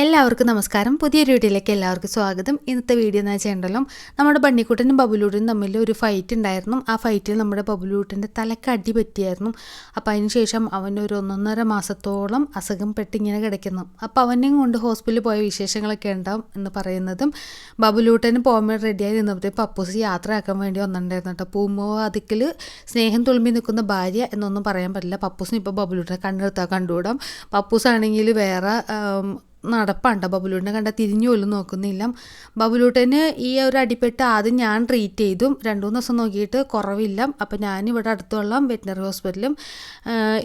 എല്ലാവർക്കും നമസ്കാരം. പുതിയൊരു വീഡിയോയിലേക്ക് എല്ലാവർക്കും സ്വാഗതം. ഇന്നത്തെ വീഡിയോ എന്ന് വെച്ചിട്ടുണ്ടല്ലോ നമ്മുടെ ബണ്ണിക്കുട്ടനും ബബുലൂട്ടനും തമ്മിൽ ഒരു ഫൈറ്റ് ഉണ്ടായിരുന്നു. ആ ഫൈറ്റിൽ നമ്മുടെ ബബുലൂട്ടന്റെ തലക്ക് അടി പറ്റിയായിരുന്നു. അപ്പോൾ അതിന് ശേഷം അവൻ ഒരു ഒന്നൊന്നര മാസത്തോളം അസുഖം പെട്ടിങ്ങനെ കിടക്കുന്നു. അപ്പോൾ അവനെയും കൊണ്ട് ഹോസ്പിറ്റലിൽ പോയ വിശേഷങ്ങളൊക്കെ ഉണ്ടാവും എന്ന് പറയുന്നതും ബബുലൂട്ടന് പോകാൻ റെഡിയായി നിന്നപ്പോഴത്തെ പപ്പൂസ് യാത്രയാക്കാൻ വേണ്ടി വന്നിട്ടുണ്ടായിരുന്നു കേട്ടോ. പൂമോ അതിക്കൽ സ്നേഹം തുളുമ്പി നിൽക്കുന്ന ഭാര്യ എന്നൊന്നും പറയാൻ പറ്റില്ല. പപ്പൂസിന് ഇപ്പോൾ ബബുലൂട്ടനെ കണ്ടെടുത്താൽ കണ്ടുവിടാം പപ്പൂസാണെങ്കിൽ വേറെ നടപ്പാണ്ട ബബുലൂട്ടിനെ. കണ്ട തിരിഞ്ഞു പോലും നോക്കുന്നില്ല. ബബുലൂട്ടന് ഈ ഒരു അടിപ്പെട്ട് ആദ്യം ഞാൻ ട്രീറ്റ് ചെയ്തു. രണ്ട് മൂന്ന് ദിവസം നോക്കിയിട്ട് കുറവില്ല. അപ്പം ഞാനിവിടെ അടുത്തുള്ള വെറ്റിനറി ഹോസ്പിറ്റലും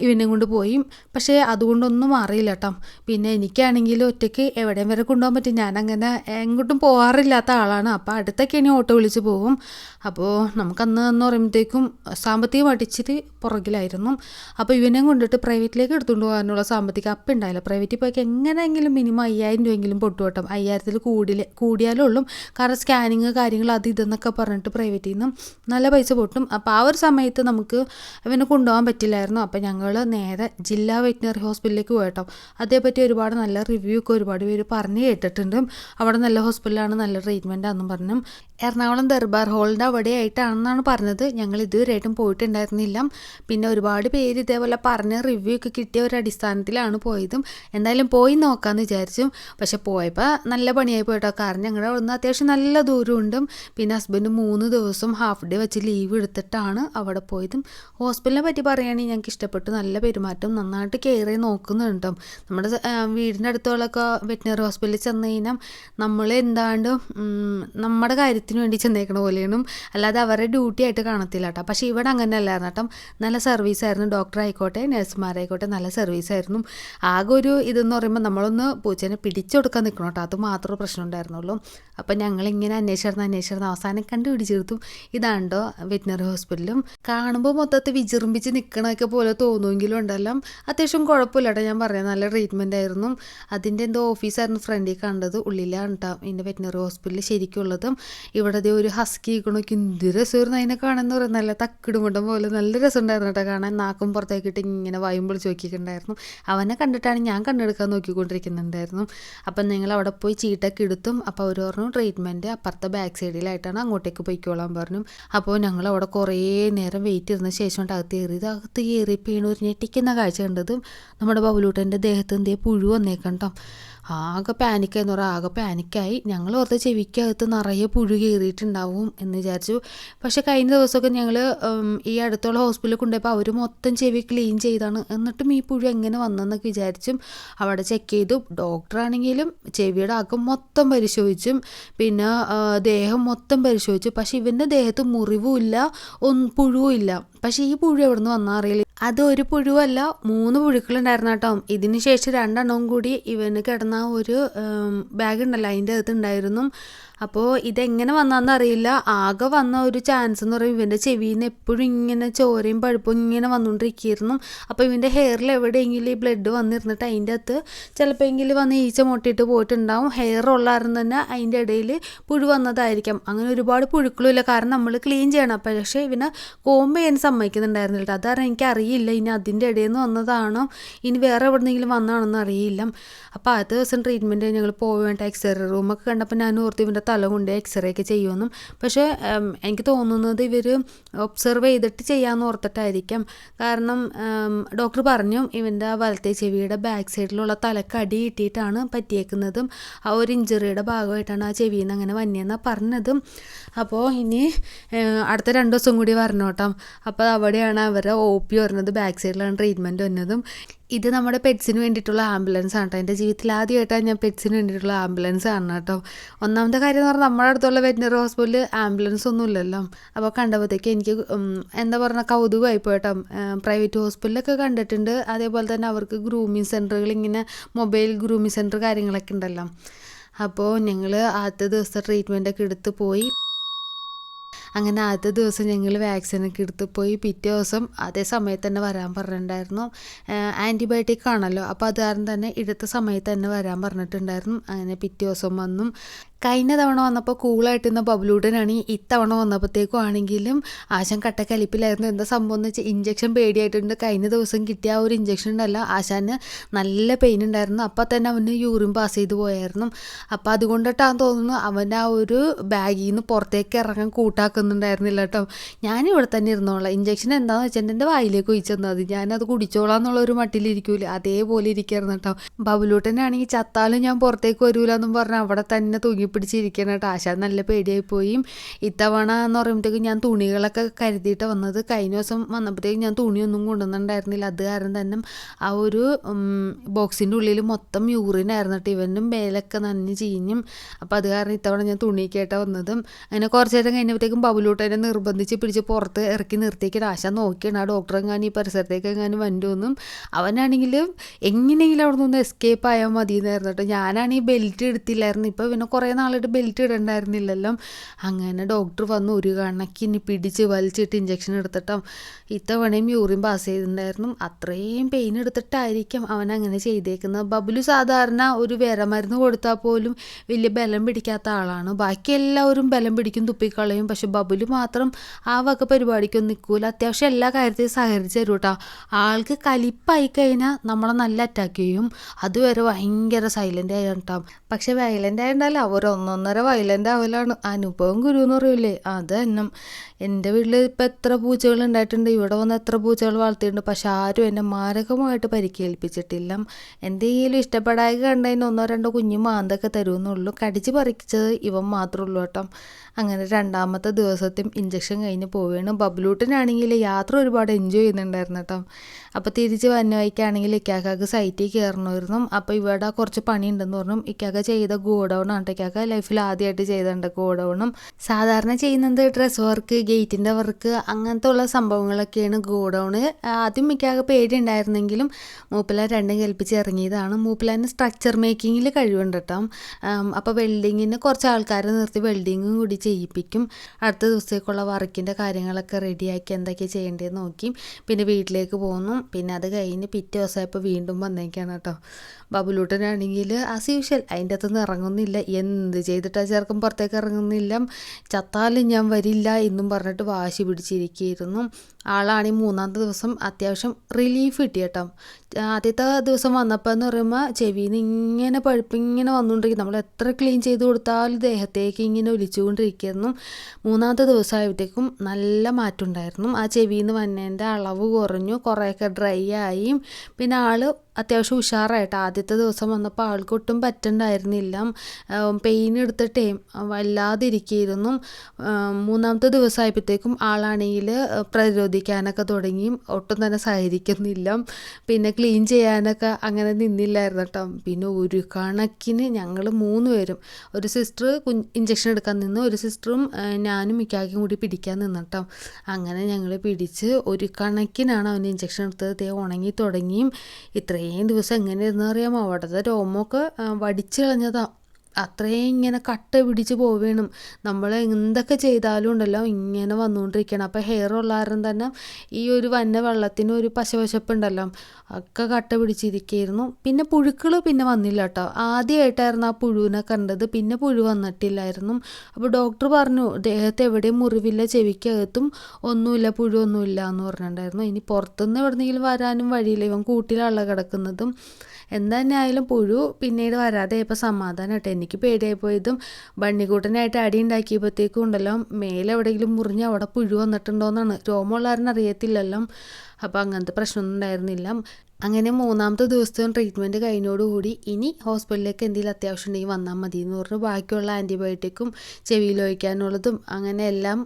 ഇവനെ കൊണ്ട് പോയി. പക്ഷേ അതുകൊണ്ടൊന്നും മാറിയില്ല കേട്ടോ പിന്നെ എനിക്കാണെങ്കിൽ ഒറ്റയ്ക്ക് എവിടെയും വരെ കൊണ്ടുപോകാൻ പറ്റും. ഞാനങ്ങനെ എങ്ങോട്ടും പോകാറില്ലാത്ത ആളാണ്. അപ്പോൾ അടുത്തൊക്കെ ഇനി ഓട്ടോ വിളിച്ച് പോകും. അപ്പോൾ നമുക്കന്ന് എന്ന് പറയുമ്പോഴത്തേക്കും സാമ്പത്തികമായിട്ട് ഇച്ചിരി പുറകിലായിരുന്നു. അപ്പോൾ ഇവനെ കൊണ്ടിട്ട് പ്രൈവറ്റിലേക്ക് എടുത്തുകൊണ്ട് പോകാനുള്ള സാമ്പത്തികം അപ്പം ഉണ്ടായില്ല പ്രൈവറ്റിൽ പോയി എങ്ങനെയെങ്കിലും മിനിമം അയ്യായിരം രൂപയെങ്കിലും പൊട്ടുവട്ടം അയ്യായിരത്തിൽ കൂടിയ കൂടിയാലേ ഉള്ളൂ. കാരണം സ്കാനിങ് കാര്യങ്ങൾ അത് ഇതെന്നൊക്കെ പറഞ്ഞിട്ട് പ്രൈവറ്റിൽ നിന്നും നല്ല പൈസ പൊട്ടും. അപ്പോൾ ആ ഒരു സമയത്ത് നമുക്ക് ഇവനെ കൊണ്ടുപോകാൻ പറ്റില്ലായിരുന്നു. അപ്പോൾ ഞങ്ങൾ നേരെ ജില്ലാ വെറ്റിനറി ഹോസ്പിറ്റലിലേക്ക് പോയിട്ടോ അതേപറ്റി ഒരുപാട് നല്ല റിവ്യൂ ഒക്കെ ഒരുപാട് പേര് പറഞ്ഞ് കേട്ടിട്ടുണ്ട്. അവിടെ നല്ല ഹോസ്പിറ്റലാണ് നല്ല ട്രീറ്റ്മെന്റ് ആണെന്നും പറഞ്ഞു. എറണാകുളം ദർബാർ ഹോളിന്റെ അവിടെയായിട്ടാണെന്നാണ് പറഞ്ഞത്. ഞങ്ങൾ ഇതുവരെയായിട്ടും പോയിട്ടുണ്ടായിരുന്നില്ല. പിന്നെ ഒരുപാട് പേര് ഇതേപോലെ പറഞ്ഞ റിവ്യൂ ഒക്കെ കിട്ടിയ ഒരു അടിസ്ഥാനത്തിലാണ് പോയതും. എന്തായാലും പോയി നോക്കാമെന്ന് വിചാരിച്ചു. പക്ഷെ പോയപ്പോൾ നല്ല പണിയായി പോയിട്ടോ. കാരണം ഞങ്ങളുടെ അവിടെ നിന്ന് അത്യാവശ്യം നല്ല ദൂരമുണ്ട് പിന്നെ ഹസ്ബൻഡ് മൂന്ന് ദിവസം ഹാഫ് ഡേ വെച്ച് ലീവ് എടുത്തിട്ടാണ് അവിടെ പോയതും. ഹോസ്പിറ്റലിനെ പറ്റി പറയുകയാണെങ്കിൽ ഞങ്ങൾക്ക് ഇഷ്ടപ്പെട്ടു. നല്ല പെരുമാറ്റം നന്നായിട്ട് കെയർ ചെയ്ത് നോക്കുന്നുണ്ട് നമ്മുടെ വീടിന്റെ അടുത്തുള്ളൊക്കെ വെറ്റിനറി ഹോസ്പിറ്റലിൽ ചെന്ന് കഴിഞ്ഞാൽ നമ്മൾ എന്താണ്ട് നമ്മുടെ കാര്യത്തിന് വേണ്ടി ചെന്നേക്കണ പോലെയാണ്. അല്ലാതെ അവരുടെ ഡ്യൂട്ടി ആയിട്ട് കാണത്തില്ല കേട്ടോ പക്ഷേ ഇവിടെ അങ്ങനെ അല്ലായിരുന്നു കേട്ടോ നല്ല സർവീസ് ആയിരുന്നു. ഡോക്ടർ ആയിക്കോട്ടെ നഴ്സുമാരായിക്കോട്ടെ നല്ല സർവീസ് ആയിരുന്നു. ആകെ ഒരു ഇതെന്ന് പറയുമ്പോൾ നമ്മളൊന്ന് പൂച്ചേനെ പിടിച്ചു കൊടുക്കാൻ നിൽക്കണം കേട്ടോ. അത് മാത്രമേ പ്രശ്നം ഉണ്ടായിരുന്നുള്ളൂ. അപ്പം ഞങ്ങളിങ്ങനെ അന്വേഷിച്ചിരുന്നു അന്വേഷിച്ചിരുന്നു. അവസാനം കണ്ടുപിടിച്ചിരുത്തും ഇതാണ്ടോ വെറ്റിനറി ഹോസ്പിറ്റലും. കാണുമ്പോൾ മൊത്തത്തിൽ വിജൃംഭിച്ച് നിൽക്കണമൊക്കെ പോലെ തോന്നുമെങ്കിലും ഉണ്ടല്ലോ. അത്യാവശ്യം കുഴപ്പമില്ല ഞാൻ പറയാം നല്ല ട്രീറ്റ്മെന്റ് ആയിരുന്നു. അതിന്റെ എന്തോ ഓഫീസായിരുന്നു ഫ്രണ്ടിൽ കണ്ടത്. ഉള്ളിലാണ് കേട്ടോ ഇതിന്റെ വെറ്റിനറി ഹോസ്പിറ്റലിൽ ശരിക്കുള്ളതും. ഇവിടെ ഒരു ഹസ്കി ഇക്കണമൊക്കെ എന്ത് രസമായിരുന്നു അതിനെ കാണാൻ പറയുന്നത്. നല്ല തക്കിടുമുണ്ടം പോലെ നല്ല രസമുണ്ടായിരുന്നു കേട്ടോ കാണാൻ. നാക്കും പുറത്തേക്കിട്ട് ഇങ്ങനെ വായും പൊളിച്ച് നോക്കിയിട്ടുണ്ടായിരുന്നു അവനെ കണ്ടിട്ടാണ് ഞാൻ കണ്ടെടുക്കാൻ നോക്കിക്കൊണ്ടിരിക്കുന്നുണ്ടായിരുന്നു അപ്പം നിങ്ങൾ അവിടെ പോയി ചീട്ടൊക്കെ എടുത്തും അപ്പോൾ അവർ പറഞ്ഞു ട്രീറ്റ്മെന്റ് അപ്പുറത്തെ ബാക്ക് സൈഡിലായിട്ടാണ് അങ്ങോട്ടേക്ക് പോയിക്കോളാൻ പറഞ്ഞു. അപ്പോൾ ഞങ്ങൾ അവിടെ കുറേ നേരം വെയിറ്റ് ചെയ്തതിന് ശേഷം അകത്ത് കയറിയത് അകത്ത് കയറി വീണ് ഒരു ഞെട്ടിക്കുന്ന കാഴ്ച കണ്ടതും നമ്മുടെ ബബുലൂട്ടന്റെ ദേഹത്ത് എന്തേ പുഴു വന്നേക്കണ്ടോ ആകെ പാനിക്കായി എന്ന് പറയാം ആകെ പാനിക്കായി ഞങ്ങൾ ഓർത്ത് ചെവിക്കകത്ത് നിറയെ പുഴു കയറിയിട്ടുണ്ടാവും എന്ന് വിചാരിച്ചു. പക്ഷെ കഴിഞ്ഞ ദിവസമൊക്കെ ഞങ്ങൾ ഈ അടുത്തുള്ള ഹോസ്പിറ്റലിൽ കൊണ്ടുപോയപ്പോൾ അവർ മൊത്തം ചെവി ക്ലീൻ ചെയ്താണ്. എന്നിട്ടും ഈ പുഴു എങ്ങനെ വന്നെന്നൊക്കെ വിചാരിച്ചും അവിടെ ചെക്ക് ചെയ്തു. ഡോക്ടറാണെങ്കിലും ചെവിയുടെ അകം മൊത്തം പരിശോധിച്ചും. പിന്നെ ദേഹം മൊത്തം പരിശോധിച്ചു. പക്ഷേ ഇവന്റെ ദേഹത്ത് മുറിവുമില്ല ഒന്നും ഇല്ല പക്ഷേ ഈ പുഴു എവിടെ നിന്ന് വന്നാൽ അറിയില്ല. അത് ഒരു പുഴുവല്ല മൂന്ന് പുഴുക്കളുണ്ടായിരുന്നു കേട്ടോ ഇതിന് ശേഷം രണ്ടെണ്ണവും കൂടി ഇവന് കിടന്ന ഒരു ബാഗ് ഉണ്ടല്ലോ അതിന്റെ അകത്ത് ഉണ്ടായിരുന്നു. അപ്പോൾ ഇതെങ്ങനെ വന്നാന്ന് അറിയില്ല ആകെ വന്ന ഒരു ചാൻസ് എന്ന് പറയുമ്പോൾ ഇവന്റെ ചെവിയിൽ നിന്ന് എപ്പോഴും ഇങ്ങനെ ചോരയും പഴുപ്പും ഇങ്ങനെ വന്നുകൊണ്ടിരിക്കുകയായിരുന്നു അപ്പോൾ ഇവന്റെ ഹെയറിൽ എവിടെയെങ്കിലും ഈ ബ്ലഡ് വന്നിരുന്നിട്ട് അതിന്റെ അകത്ത് ചിലപ്പോൾ എങ്കിലും വന്ന് ഈച്ച മുട്ടിയിട്ട് പോയിട്ടുണ്ടാവും. ഹെയർ ഉള്ളായിരുന്നു തന്നെ അതിന്റെ ഇടയിൽ പുഴു വന്നതായിരിക്കാം. അങ്ങനെ ഒരുപാട് പുഴുക്കളുമില്ല കാരണം നമ്മൾ ക്ലീൻ ചെയ്യണം. പക്ഷേ ഇവനെ കോമ്പ് ചെയ്യാൻ സമ്മതിക്കുന്നുണ്ടായിരുന്നില്ല. അതാണ് എനിക്ക് അറിയില്ല. ഇനി അതിന്റെ ഇടയിൽ നിന്ന് വന്നതാണോ? ഇനി വേറെ എവിടെന്നെങ്കിലും വന്നതാണെന്ന് അറിയില്ല. അപ്പോൾ ആ ദിവസം ട്രീറ്റ്മെന്റ് ഞങ്ങൾ പോവേണ്ട എക്സ്റേ റൂമൊക്കെ കണ്ടപ്പോൾ ഞാൻ ഓർത്ത് ഇവന്റെ തല കൊണ്ട് എക്സ്റേ ഒക്കെ ചെയ്യുമെന്നും. പക്ഷേ എനിക്ക് തോന്നുന്നത് ഇവർ ഒബ്സർവ് ചെയ്തിട്ട് ചെയ്യാമെന്ന് ഓർത്തിട്ടായിരിക്കാം. കാരണം ഡോക്ടർ പറഞ്ഞു ഇവന്റെ വലത്തെ ചെവിയുടെ ബാക്ക് സൈഡിലുള്ള തലക്ക് അടി കിട്ടിയിട്ടാണ് പറ്റിയേക്കുന്നതും. ആ ഒരു ഇഞ്ചറിയുടെ ഭാഗമായിട്ടാണ് ആ ചെവിയിൽ നിന്ന് അങ്ങനെ വന്നിയെന്നാണ് പറഞ്ഞതും. അപ്പോൾ ഇനി അടുത്ത രണ്ട് ദിവസം കൂടി വരണം അപ്പോൾ അവിടെയാണ് അവരുടെ ഒ പി വരുന്നത് ബാക്ക് സൈഡിലാണ് ട്രീറ്റ്മെന്റ് വന്നതും. ഇത് നമ്മുടെ പെറ്റ്സിന് വേണ്ടിയിട്ടുള്ള ആംബുലൻസ് ആണ് കേട്ടോ എന്റെ ജീവിതത്തിൽ ആദ്യമായിട്ടാണ് ഞാൻ പെറ്റ്സിന് വേണ്ടിയിട്ടുള്ള ആംബുലൻസ് ആണ് കേട്ടോ ഒന്നാമത്തെ കാര്യം എന്ന് പറഞ്ഞാൽ നമ്മുടെ അടുത്തുള്ള വെറ്റിനറി ഹോസ്പിറ്റലിൽ ആംബുലൻസ് ഒന്നും ഇല്ലല്ലോ. അപ്പോൾ കണ്ടപ്പോഴത്തേക്ക് എനിക്ക് എന്താ പറയുക കൗതുകമായി പോയിട്ടോ പ്രൈവറ്റ് ഹോസ്പിറ്റലൊക്കെ കണ്ടിട്ടുണ്ട്. അതേപോലെ തന്നെ അവർക്ക് ഗ്രൂമിങ് സെന്ററുകൾ ഇങ്ങനെ മൊബൈൽ ഗ്രൂമിങ് സെന്റർ കാര്യങ്ങളൊക്കെ ഉണ്ടല്ലോ. അപ്പോൾ ഞങ്ങൾ ആദ്യത്തെ ദിവസത്തെ ട്രീറ്റ്മെന്റൊക്കെ എടുത്ത് പോയി. അങ്ങനെ ആദ്യത്തെ ദിവസം ഞങ്ങൾ വാക്സിനൊക്കെ എടുത്ത് പോയി. പിറ്റേ ദിവസം അതേ സമയത്ത് തന്നെ വരാൻ പറഞ്ഞിട്ടുണ്ടായിരുന്നു. ആന്റിബയോട്ടിക് ആണല്ലോ. അപ്പോൾ അത് കാരണം തന്നെ ഇടത്തെ സമയത്ത് തന്നെ വരാൻ പറഞ്ഞിട്ടുണ്ടായിരുന്നു. അങ്ങനെ പിറ്റേ ദിവസം വന്നും. കഴിഞ്ഞ തവണ വന്നപ്പോൾ കൂളായിട്ട് കൂളായിട്ടിരുന്ന ഈ ഇത്തവണ വന്നപ്പോഴത്തേക്കും ആണെങ്കിലും ആശാൻ കട്ടക്കലിപ്പിലായിരുന്നു എന്താ സംഭവം എന്ന് വെച്ചാൽ ഇഞ്ചക്ഷൻ പേടിയായിട്ടുണ്ട്. കഴിഞ്ഞ ദിവസം കിട്ടിയ ആ ഒരു ഇഞ്ചക്ഷൻ ഉണ്ടല്ല ആശാന് നല്ല പെയിൻ ഉണ്ടായിരുന്നു. അപ്പോൾ തന്നെ അവന് യൂറിൻ പാസ് ചെയ്ത് പോയായിരുന്നു. അപ്പോൾ അതുകൊണ്ടിട്ടാന്ന് തോന്നുന്നു അവൻ ആ ഒരു ബാഗിൽ നിന്ന് പുറത്തേക്ക് ഇറങ്ങാൻ കൂട്ടാക്കുന്നുണ്ടായിരുന്നില്ല കേട്ടോ ഞാനിവിടെ തന്നെ ഇരുന്നോളാം. ഇഞ്ചക്ഷൻ എന്താണെന്ന് വെച്ചാൽ എന്റെ വായിലേക്ക് ഒഴിച്ചു തന്നത് ഞാനത് കുടിച്ചോളാം എന്നുള്ള ഒരു മട്ടിലിരിക്കൂല. അതേപോലെ ഇരിക്കായിരുന്നു കേട്ടോ ബബുലൂട്ടനാണെങ്കിൽ ചത്താലും ഞാൻ പുറത്തേക്ക് വരൂലെന്നും പറഞ്ഞാൽ പറഞ്ഞ് അവിടെ തന്നെ തൂങ്ങി പിടിച്ചിരിക്കണം ആശാ. നല്ല പേടിയായി പോയി ഇത്തവണ എന്ന് പറയുമ്പോഴത്തേക്കും ഞാൻ തുണികളൊക്കെ കരുതിയിട്ട് വന്നത്. കഴിഞ്ഞ ദിവസം വന്നപ്പോഴത്തേക്കും ഞാൻ തുണിയൊന്നും കൊണ്ടുവന്നിട്ടുണ്ടായിരുന്നില്ല. അത് കാരണം തന്നെ ആ ഒരു ബോക്സിന്റെ ഉള്ളിൽ മൊത്തം യൂറിനായിരുന്നു കേട്ടോ. ഇവനും മേലൊക്കെ നനഞ്ഞ് ചീഞ്ഞും. അപ്പോൾ അത് കാരണം ഇത്തവണ ഞാൻ തുണി കേട്ട വന്നതും. അങ്ങനെ കുറച്ച് നേരം കഴിഞ്ഞപ്പോഴത്തേക്കും ബബുലൂട്ടനെ നിർബന്ധിച്ച് പിടിച്ച് പുറത്ത് ഇറക്കി നിർത്തിയിട്ട് ആശ നോക്കിയാണ്. ആ ഡോക്ടർ എങ്ങാനും ഈ പരിസരത്തേക്ക് എങ്ങാനും വണ്ടുവെന്നും അവനാണെങ്കിൽ എങ്ങനെയെങ്കിലും അവിടെ നിന്ന് എസ്കേപ്പ് ആയാൽ മതി എന്നായിരുന്നു കേട്ടോ ഞാനാണെങ്കിൽ ബെൽറ്റ് എടുത്തില്ലായിരുന്നു. ഇപ്പോൾ പിന്നെ കുറേ നാളായിട്ട് ബെൽറ്റ് ഇടണ്ടായിരുന്നില്ലല്ലോ. അങ്ങനെ ഡോക്ടർ വന്ന് ഒരു കണക്കിന് പിടിച്ച് വലിച്ചിട്ട് ഇഞ്ചക്ഷൻ എടുത്തിട്ടും ഇത്തവണയും യൂറിൻ പാസ് ചെയ്തിട്ടുണ്ടായിരുന്നു. അത്രയും പെയിൻ എടുത്തിട്ടായിരിക്കും അവൻ അങ്ങനെ ചെയ്തേക്കുന്നത്. ബബുലു സാധാരണ ഒരു വിരമരുന്ന് കൊടുത്താൽ പോലും വലിയ ബലം പിടിക്കാത്ത ആളാണ്. ബാക്കി എല്ലാവരും ബലം പിടിക്കും തുപ്പിക്കളയും. പക്ഷെ ബബുലു മാത്രം ആ വക പരിപാടിക്കൊന്നും നിൽക്കൂല. അത്യാവശ്യം എല്ലാ കാര്യത്തിലും സഹകരിച്ച് തരും കേട്ടോ ആൾക്ക് കലിപ്പായി കഴിഞ്ഞാൽ നമ്മളെ നല്ല അറ്റാക്ക് ചെയ്യും. അതുവരെ ഭയങ്കര സൈലന്റ് ആയിട്ടാവും പക്ഷെ വയലന്റ് ആയിട്ടുണ്ടല്ലോ അവർ ഒന്നൊന്നര വയലന്റ് ആവലാണ് അനുഭവം ഗുരു എന്ന് പറയൂലേ. അത് തന്നെ എന്റെ വീട്ടിൽ ഇപ്പം എത്ര പൂച്ചകൾ ഉണ്ടായിട്ടുണ്ട് ഇവിടെ വന്ന് എത്ര പൂച്ചകൾ വളർത്തിയിട്ടുണ്ട്. പക്ഷെ ആരും എന്നെ മാരകമായിട്ട് പരിക്കേൽപ്പിച്ചിട്ടില്ല. എന്തെങ്കിലും ഇഷ്ടപ്പെടാതെ കണ്ടതിന് ഒന്നോ രണ്ടോ കുഞ്ഞു മാന്തൊക്കെ തരുമെന്നുള്ളൂ. കടിച്ച് പറിച്ചത് ഇവൻ മാത്രമേ ഉള്ളൂ കേട്ടോ. അങ്ങനെ രണ്ടാമത്തെ ദിവസത്തെയും ഇഞ്ചക്ഷൻ കഴിഞ്ഞ് പോവുകയാണ്. ബബ്ലൂട്ടിനാണെങ്കിൽ യാത്ര ഒരുപാട് എൻജോയ് ചെയ്യുന്നുണ്ടായിരുന്നു കേട്ടോ. അപ്പോൾ തിരിച്ച് വന്നവയ്ക്കാണെങ്കിൽ ഇക്കാക്കാക്ക് സൈറ്റിൽ കയറണമായിരുന്നു. അപ്പോൾ ഇവിടെ കുറച്ച് പണിയുണ്ടെന്ന് പറഞ്ഞു. ഇക്കാക്ക ചെയ്ത ഗോഡൗൺ ആണ് ഇക്കാക്ക. ലൈഫിൽ ആദ്യമായിട്ട് ചെയ്തുണ്ട് ഗോഡൗണും സാധാരണ ചെയ്യുന്നത് ഡ്രസ് വർക്ക് ഗേറ്റിന്റെ വർക്ക് അങ്ങനത്തെ ഉള്ള സംഭവങ്ങളൊക്കെയാണ് ഗോഡൗണ് ആദ്യം മിക്കാകെ പേടി ഉണ്ടായിരുന്നെങ്കിലും മൂപ്പില രണ്ടും കൽപ്പിച്ച് ഇറങ്ങിയതാണ്. മൂപ്പിലാന്റെ സ്ട്രക്ചർ മേക്കിങ്ങിൽ കഴിവുണ്ട് കേട്ടോ അപ്പോൾ വെൽഡിങ്ങിന് കുറച്ച് ആൾക്കാരെ നിർത്തി വെൽഡിങ്ങും കൂടി ചെയ്യിപ്പിക്കും. അടുത്ത ദിവസത്തേക്കുള്ള വർക്കിന്റെ കാര്യങ്ങളൊക്കെ റെഡിയാക്കി എന്തൊക്കെ ചെയ്യേണ്ടതെന്ന് നോക്കി പിന്നെ വീട്ടിലേക്ക് പോന്നു പിന്നെ അത് കഴിഞ്ഞ് പിറ്റേ ദിവസമായപ്പോൾ വീണ്ടും വന്നേക്കാണ് കേട്ടോ ബബുലൂട്ടനാണെങ്കിൽ ആസ് യൂഷ്വൽ അതിന്റെ അകത്തുനിന്ന് ഇറങ്ങുന്നില്ല. എന്ത് ചെയ്തിട്ടാ ചേർക്കും പുറത്തേക്ക് ഇറങ്ങുന്നില്ല? ചത്താലും ഞാൻ വരില്ല എന്നും പറഞ്ഞിട്ട് വാശി പിടിച്ചിരിക്കുകയായിരുന്നു. ആളാണെങ്കിൽ മൂന്നാമത്തെ ദിവസം അത്യാവശ്യം റിലീഫ് കിട്ടി കേട്ടോ. ആദ്യത്തെ ദിവസം വന്നപ്പോൾ എന്ന് പറയുമ്പോൾ ചെവിയിൽ നിന്ന് ഇങ്ങനെ പഴുപ്പിങ്ങനെ വന്നുകൊണ്ടിരിക്കും നമ്മൾ എത്ര ക്ലീൻ ചെയ്ത് കൊടുത്താലും ദേഹത്തേക്ക് ഇങ്ങനെ ഒലിച്ചുകൊണ്ടിരിക്കുന്നു. മൂന്നാമത്തെ ദിവസമായപ്പോഴത്തേക്കും നല്ല മാറ്റം ഉണ്ടായിരുന്നു ആ ചെവിയിൽ നിന്ന് വന്നതിന്റെ അളവ് കുറഞ്ഞു കുറേയൊക്കെ ഡ്രൈ ആയി. പിന്നെ ആൾ അത്യാവശ്യം ഉഷാറായിട്ട് ആദ്യത്തെ ദിവസം വന്നപ്പോൾ ആൾക്കൊട്ടും പറ്റണ്ടായിരുന്നില്ല. പെയിൻ എടുത്തിട്ടേ വല്ലാതെ ഇരിക്കുകയായിരുന്നു മൂന്നാമത്തെ ദിവസമായപ്പോഴത്തേക്കും ആളാണെങ്കിൽ പ്രതിരോധിക്കാനൊക്കെ തുടങ്ങി. ഒട്ടും തന്നെ സഹകരിക്കുന്നില്ല. പിന്നെ ക്ലീൻ ചെയ്യാനൊക്കെ അങ്ങനെ നിന്നില്ലായിരുന്നു കേട്ടോ. പിന്നെ ഒരു കണക്കിന് ഞങ്ങൾ മൂന്ന് പേരും. ഒരു സിസ്റ്റർ ഇഞ്ചക്ഷൻ എടുക്കാൻ നിന്ന് ഒരു സിസ്റ്ററും ഞാനും മിക്കാക്കും കൂടി പിടിക്കാൻ നിന്ന് കേട്ടോ. അങ്ങനെ ഞങ്ങൾ പിടിച്ച് ഒരു കണക്കിനാണ് അവന് ഇഞ്ചക്ഷൻ എടുത്തത്. തേ ഉണങ്ങി തുടങ്ങിയും ഇത്രയും ദിവസം എങ്ങനെ ഇരുന്ന് അറിയാമോ? അവിടുത്തെ രോമമൊക്കെ വടിച്ചു കളഞ്ഞതാണ് അത്രയും ഇങ്ങനെ കട്ട പിടിച്ച് പോവേണം. നമ്മൾ എന്തൊക്കെ ചെയ്താലും ഉണ്ടല്ലോ ഇങ്ങനെ വന്നുകൊണ്ടിരിക്കണം അപ്പോൾ ഹെയർ ഉള്ള കാരണം തന്നെ ഈ ഒരു വന്ന വെള്ളത്തിന് ഒരു പശവശപ്പുണ്ടല്ലോ ഒക്കെ കട്ട പിടിച്ചിരിക്കുകയായിരുന്നു പിന്നെ പുഴുക്കൾ പിന്നെ വന്നില്ല കേട്ടോ ആദ്യമായിട്ടായിരുന്നു ആ പുഴുവിനെ കണ്ടത്. പിന്നെ പുഴു വന്നിട്ടില്ലായിരുന്നു. അപ്പോൾ ഡോക്ടർ പറഞ്ഞു ദേഹത്ത് എവിടെയും മുറിവില്ല ചെവിക്കകത്തും ഒന്നുമില്ല പുഴു ഒന്നുമില്ല എന്ന് പറഞ്ഞിട്ടുണ്ടായിരുന്നു. ഇനി പുറത്തുനിന്ന് എവിടെന്നെങ്കിലും വരാനും വഴിയില്ല. ഇവൻ കൂട്ടിലുള്ള കിടക്കുന്നതും. എന്തായാലും പുഴു പിന്നീട് വരാതെ ഇപ്പോൾ സമാധാനം കേട്ടോ. എനിക്ക് പേടിയായി പോയതും ബണ്ണിക്കൂട്ടനായിട്ട് അടി ഉണ്ടാക്കിയപ്പോഴത്തേക്കും ഉണ്ടല്ലോ മേലെവിടെയെങ്കിലും മുറിഞ്ഞ് അവിടെ പുഴു വന്നിട്ടുണ്ടോയെന്നാണ് രോമമുള്ളവരൻ അറിയത്തില്ലല്ലോ. അപ്പോൾ അങ്ങനത്തെ പ്രശ്നമൊന്നും ഉണ്ടായിരുന്നില്ല. അങ്ങനെ മൂന്നാമത്തെ ദിവസവും ട്രീറ്റ്മെന്റ് കഴിഞ്ഞോടുകൂടി ഇനി ഹോസ്പിറ്റലിലേക്ക് എന്തെങ്കിലും അത്യാവശ്യം ഉണ്ടെങ്കിൽ വന്നാൽ മതി എന്ന് പറഞ്ഞു ബാക്കിയുള്ള ആന്റിബയോട്ടിക്കും ചെവിയിൽ ഒഴിക്കാനുള്ളതും അങ്ങനെ എല്ലാം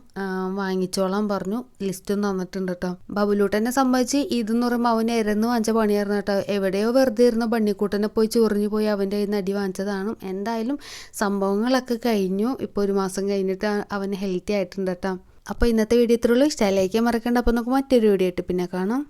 വാങ്ങിച്ചോളാം പറഞ്ഞു. ലിസ്റ്റും തന്നിട്ടുണ്ട് കേട്ടോ ബബുലൂട്ടനെ സംബന്ധിച്ച് ഇതെന്ന് പറയുമ്പോൾ അവൻ ഇരന്ന് വാങ്ങിച്ച പണിയായിരുന്നു കേട്ടോ എവിടെയോ വെറുതെ ഇരുന്ന ബണ്ണിക്കൂട്ടനെ പോയി ചൊറിഞ്ഞു പോയി അവന്റെ കയ്യിൽ നിന്ന് അടി വാങ്ങിച്ചതാണ്. എന്തായാലും സംഭവങ്ങളൊക്കെ കഴിഞ്ഞു. ഇപ്പോൾ ഒരു മാസം കഴിഞ്ഞിട്ട് അവൻ ഹെൽത്തി ആയിട്ടുണ്ട് കേട്ടോ അപ്പോൾ ഇന്നത്തെ വീഡിയോ ഇത്രയുള്ളൂ ഇഷ്ടമായി മറക്കണ്ട. അപ്പോൾ നമുക്ക് മറ്റൊരു വീഡിയോ ആയിട്ട് പിന്നെ കാണാം.